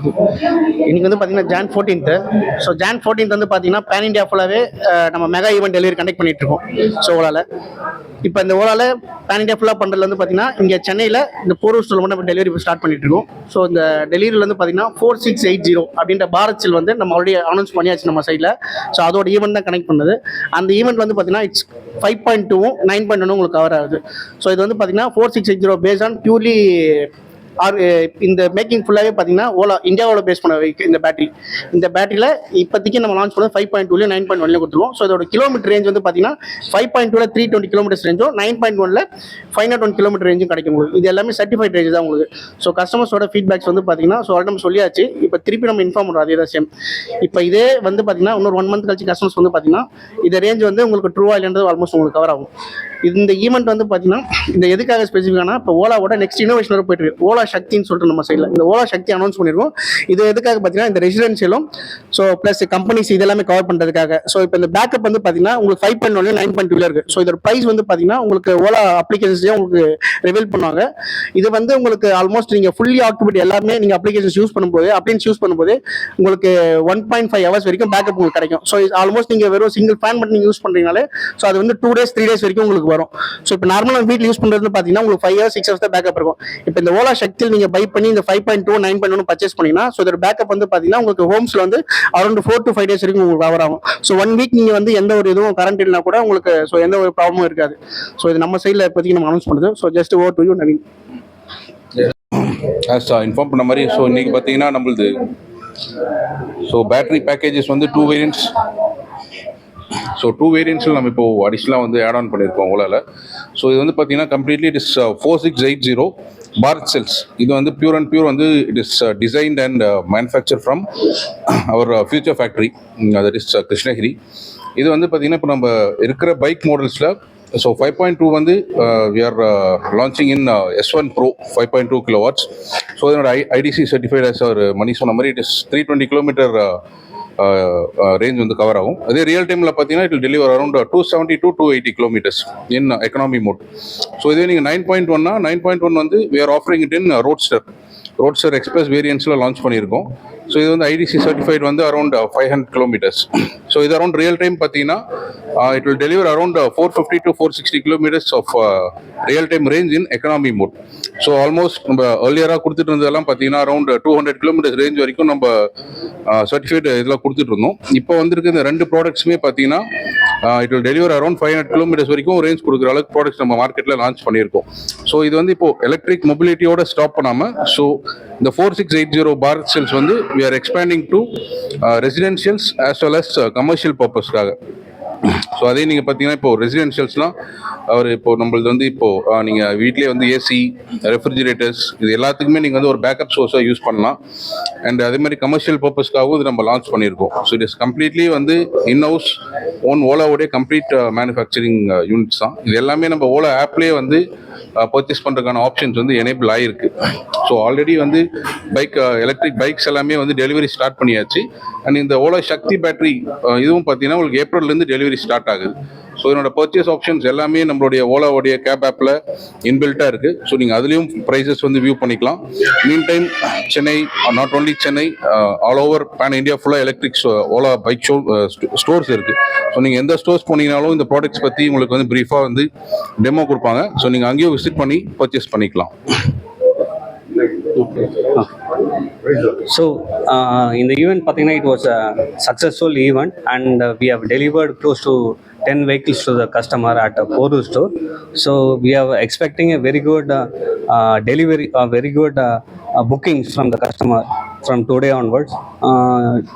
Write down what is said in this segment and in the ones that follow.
நடக்குது இன்னைக்கு வந்து பார்த்தீங்கன்னா June fourteenth so June fourteenth வந்து பார்த்தீங்கன்னா பேன் இண்டியா ஃபுல்லாகவே நம்ம மெகா ஈவெண்ட் டெலிவரி கண்டக்ட் பண்ணிட்டு இருக்கோம். ஸோ ஓலால. இப்போ இந்த ஓலால பேன் இண்டியா ஃபுல்லாக பண்ணுறது வந்து பார்த்தீங்கன்னா இங்கே சென்னையில் இந்த போரூர் ஸ்டோர் மட்டும் டெலிவரி ஸ்டார்ட் பண்ணிட்டு இருக்கோம். ஸோ இந்த டெலிவரியில் வந்து பார்த்தீங்கன்னா ஃபோர் சிக்ஸ் எயிட் ஜீரோ அப்படின்ற பாரத் செல் வந்து நம்ம ஆல்ரெடி அனௌன்ஸ் பண்ணியாச்சு நம்ம சைடில் ஸோ அதோட ஈவெண்ட் தான் கனெக்ட் பண்ணுது. அந்த ஈவெண்ட் வந்து பார்த்தீங்கன்னா இட்ஸ் ஃபைவ் பாயிண்ட் டூவும் நைன் பாயிண்ட் ஒன்றும் உங்களுக்கு கவர் ஆகுது. ஸோ இது வந்து பார்த்தீங்கன்னா four six eight zero base on purely our இந்த மேக்கிங் ஃபுல்லாகவே பார்த்தீங்கன்னா ஓலா இந்தியாவோட பேஸ் பண்ண வைக்க இந்த பேட்டரி இந்த பேட்டரியில் இப்போதைக்கு நம்ம லான்ச் பண்ணது ஃபைவ் பாயிண்ட் டூலையும் நைன் பாயிண்ட் ஒன்லையும் கொடுத்துருவோம். ஸோ இதோட கிலோமீட்டர் ரேஞ்ச் வந்து பார்த்தீங்கன்னா ஃபைவ் பாயிண்ட் டூவில் த்ரீ டுவெண்ட்டி கிலோமீட்டர்ஸ் ரேஞ்சும் நைன் பாயிண்ட் ஒனில் ஃபைவ் நாட் ஒன் கிலோமீட்டர் ரேஞ்சும் கிடைக்கும் உங்களுக்கு. இது எல்லாமே சர்டிஃபைட் ரேஞ்ச் தான் உங்களுக்கு. ஸோ கஸ்டமர்ஸோட ஃபீட்பேக்ஸ் வந்து பார்த்தீங்கன்னா ஸோ நம்ம சொல்லியாச்சு. இப்போ திருப்பி நம்ம இன்ஃபார்ம் பண்ணுறோம் அதே தான் சேம் இப்போ இதே வந்து பார்த்தீங்கன்னா இன்னொரு ஒன் மந்த் கழிச்சு கஸ்டமர்ஸ் வந்து பார்த்தீங்கன்னா இந்த ரேஞ்ச் வந்து உங்களுக்கு ட்ரூவா இல்லைன்றது ஆல்மோஸ்ட் உங்களுக்கு கவர் ஆகும். இந்த ஈவெண்ட் வந்து பார்த்தீங்கன்னா இந்த எதுக்காக ஸ்பெசிஃபிக்கானா இப்போ ஓலாவோட நெக்ஸ்ட் இன்னோவேஷன் போயிட்டு இருக்கு. ஓலா சக்தின்னு சொல்லிட்டு நம்ம சைடில் இந்த ஓலா சக்தி அனௌன்ஸ் பண்ணியிருக்கோம் இது எதுக்காக பார்த்தீங்கன்னா இந்த ரெசிடென்சியலும் ஸோ ப்ளஸ் கம்பெனிஸ் இது எல்லாமே கவர் பண்ணுறதுக்காக ஸோ இப்போ இந்த பேக்கப் வந்து பார்த்தீங்கன்னா உங்களுக்கு ஃபைவ் பாயிண்ட் ஒன்ல நைன் பாயிண்ட் டூவில் இருக்கு. ஸோ இதோட ப்ரைஸ் வந்து பார்த்தீங்கன்னா உங்களுக்கு ஓலா அப்ளிகேஷன்ஸ்லேயும் உங்களுக்கு ரிவீல் பண்ணுவாங்க. இது வந்து உங்களுக்கு ஆல்மோஸ்ட் நீங்கள் ஃபுல்லி ஆக்குபைட் எல்லாமே நீங்கள் அப்ளிகேஷன்ஸ் யூஸ் பண்ணும்போது அப்படின்னு யூஸ் பண்ணும்போது உங்களுக்கு ஒன் பாயிண்ட் ஃபைவ் ஹவர்ஸ் வரைக்கும் பேக்கப் உங்களுக்கு கிடைக்கும். ஸோ ஆல்மோஸ்ட் நீங்கள் வெறும் சிங்கிள் ஃபேன் மட்டும் நீங்கள் யூஸ் பண்ணுறீங்களே ஸோ அது வந்து டூ டேஸ் த்ரீ டேஸ் வரைக்கும் உங்களுக்கு வரும். ஸோ இப்போ நார்மலாக வீட்டில் யூஸ் பண்ணுறது பார்த்தீங்கன்னா உங்களுக்கு ஃபைவ் ஹவர்ஸ் சிக்ஸ் ஹவர்ஸ் தான் பேக்கப் இருக்கும். இப்போ இந்த ஓலா சக்தியில் நீங்கள் பை பண்ணி இந்த five point two nine point ஒன்று பர்ச்சேஸ் பண்ணீங்கன்னா ஸோ இதோட பேக்கப் வந்து பார்த்தீங்கன்னா உங்களுக்கு ஹோம்ஸில் வந்து around four to five days வரைக்கும் உங்களுக்கு கவர் ஆகும். ஸோ ஒன் வீக் நீங்கள் வந்து எந்த ஒரு இதுவும் கரண்ட் இல்லைனா கூட உங்களுக்கு ஸோ எந்த ஒரு ப்ராப்ளமும் இருக்காது. ஸோ இது நம்ம சைடில் இப்போதைக்கு நம்ம அனௌன்ஸ் பண்ணுது so just over to you Naveen as inform பண்ண மாதிரி ஸோ இன்னைக்கு பார்த்தீங்கன்னா நம்மளுது ஸோ பேட்டரி பேக்கேஜஸ் வந்து டூ வேரியன்ட்ஸ் ஸோ டூ வேரியன்ஸில் நம்ம இப்போ அடிஷ்னலாக வந்து ஆட் ஆன் பண்ணியிருக்கோம் ஓலாவில் ஸோ இது வந்து பார்த்தீங்கன்னா completely it is four six eight zero Bharat cells இது வந்து பியூர் அண்ட் பியூர் வந்து it is designed and manufacture from our future factory that is Krishnagiri இது வந்து பார்த்திங்கன்னா இப்போ நம்ம இருக்கிற பைக் மாடல்ஸில் ஸோ ஃபைவ் பாயிண்ட் டூ வந்து we are launching in S one pro five point two kilowatts so இதனோட I IDC certified as our Mani சொன்ன மாதிரி it is three twenty kilometre range வந்து கவர் ஆகும். அதே ரியல் டைமில் பார்த்தீங்கன்னா it deliver around two seventy two two eighty kilometres in economy mode so இதே நீங்கள் நைன் பாயிண்ட் ஒன்னா நைன் பாயிண்ட் ஒன் வந்து we are offering it in roadster roadster express வேரியன்ஸில் launch பண்ணியிருக்கோம். ஸோ இது வந்து ஐடிசி சர்டிஃபைட் வந்து around five hundred kilometres so இது around real time பார்த்தீங்கன்னா Uh, it will deliver around four fifty to four kilometers kilometres off real time range in economy mode so almost நம்ம ஏர்லியராக கொடுத்துட்டு இருந்ததெல்லாம் பார்த்தீங்கன்னா around two hundred kilometres range வரைக்கும் நம்ம uh, certificate இதெல்லாம் கொடுத்துட்டு இருந்தோம் இப்போ வந்திருக்க இந்த ரெண்டு ப்ராடக்ட்ஸுமே பார்த்தீங்கன்னா it will deliver around five hundred kilometres வரைக்கும் ரேஞ்ச் கொடுக்குற அளவுக்கு ப்ராடக்ட்ஸ் நம்ம மார்க்கெட்டில் லான்ச் பண்ணியிருக்கோம். ஸோ இது வந்து இப்போ எலக்ட்ரிக் மொபிலிட்டியோட ஸ்டாப் பண்ணாமல் ஸோ இந்த four six eight zero Bharat cells வந்து we are expanding to residentials as well as commercial பர்பஸ்க்காக ஸோ அதே நீங்கள் பார்த்தீங்கன்னா இப்போ ரெசிடென்ஷியல்ஸ்லாம் அவர் இப்போ நம்மளது வந்து இப்போ நீங்கள் வீட்லேயே வந்து ஏசி ரெஃப்ரிஜிரேட்டர்ஸ் இது எல்லாத்துக்குமே நீங்கள் வந்து ஒரு பேக்கப் சோர்ஸாக யூஸ் பண்ணலாம். அண்ட் அதே மாதிரி கமர்ஷியல் பர்பஸ்க்காகவும் இது நம்ம லான்ச் பண்ணியிருக்கோம். ஸோ இட் இஸ் கம்ப்ளீட்லி வந்து இன் ஹவுஸ் ஓன் ஓலாவுடைய கம்ப்ளீட் மேனுஃபேக்சரிங் யூனிட்ஸ் தான். இது எல்லாமே நம்ம ஓலா ஆப்லேயே வந்து பர்ச்சேஸ் பண்ணுறதுக்கான ஆப்ஷன்ஸ் வந்து எனேபிள் ஆகிருக்கு ஸோ ஆல்ரெடி வந்து பைக் எலக்ட்ரிக் பைக்ஸ் எல்லாமே வந்து டெலிவரி ஸ்டார்ட் பண்ணியாச்சு. அண்ட் இந்த ஓலா சக்தி பேட்டரி இதுவும் பார்த்தீங்கன்னா உங்களுக்கு ஏப்ரல்லேருந்து டெலிவரி ஸ்டார்ட் ஆகுது. ஸோ இதனோட பர்ச்சேஸ் ஆப்ஷன்ஸ் எல்லாமே நம்மளுடைய ஓலாவுடைய கேப் ஆப்பில் இன்பில்ட்டாக இருக்குது ஸோ நீங்கள் அதுலேயும் ப்ரைஸஸ் வந்து வியூ பண்ணிக்கலாம். Mean time Chennai not only Chennai all over pan India ஃபுல்லாக electric Ola bike show stores இருக்குது ஸோ நீங்கள் எந்த ஸ்டோர்ஸ் போனீங்கனாலும் இந்த ப்ராடக்ட்ஸ் பற்றி உங்களுக்கு வந்து ப்ரீஃபாக வந்து டெமோ கொடுப்பாங்க. ஸோ நீங்கள் அங்கேயும் விசிட் பண்ணி பர்ச்சேஸ் பண்ணிக்கலாம். ஸோ இந்த ஈவெண்ட் பார்த்தீங்கன்னா it was a successful event and we have delivered close to ten vehicles to the customer at a Porur store so we have expecting a very good delivery very good bookings from the customer from today onwards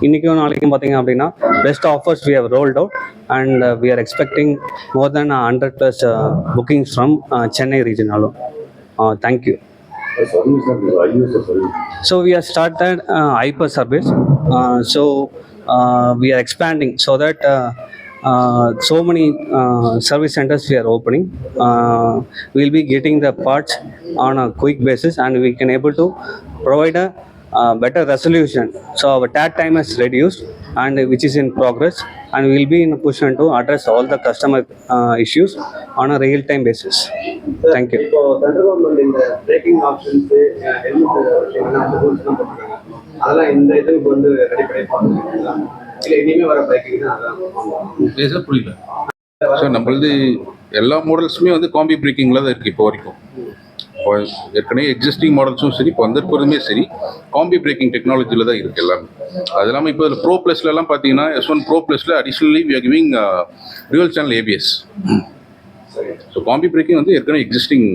இன்றைக்கும் நாளைக்கும் பார்த்தீங்க அப்படின்னா best offers we have rolled out and we are expecting more than hundred plus bookings from Chennai ரீஜனாலும் thank you So we have started uh, hyper service. Uh, so uh, we are expanding so that uh, uh, so many uh, service centers we are opening. Uh, we'll be getting the parts on a quick basis and we can able to provide a uh, better resolution. So our TAT time is reduced and which is in progress and we'll be in a position to address all the customer uh, issues on a real time basis. Thank you. இப்போ central government இந்த braking options helmet ரூல்ஸ்லாம் போட்டிருக்காங்க. அதெல்லாம் இந்த இதுக்கு வந்து அடிப்படை பார்த்துருக்கீங்களா இல்லை இனிமேல் வர பைக்கு தான் அதான் ஏ சார் புரியல. சார் நம்மளது எல்லா மாடல்ஸுமே வந்து காம்பி பிரேக்கிங்கில் தான் இருக்குது இப்போ வரைக்கும். இப்போ ஏற்கனவே எக்ஸிஸ்டிங் மாடல்ஸும் சரி இப்போ வந்திருப்பதுமே சரி காம்பி பிரேக்கிங் டெக்னாலஜியில் தான் இருக்குது எல்லாமே. அது இல்லாமல் இப்போ இதில் ப்ரோ ப்ளஸ்லலாம் பார்த்தீங்கன்னா எஸ் ஒன் ப்ரோ ப்ளஸில் additionally we are giving real channel ABS so combi braking வந்து ஏற்கனவே எக்ஸிஸ்டிங்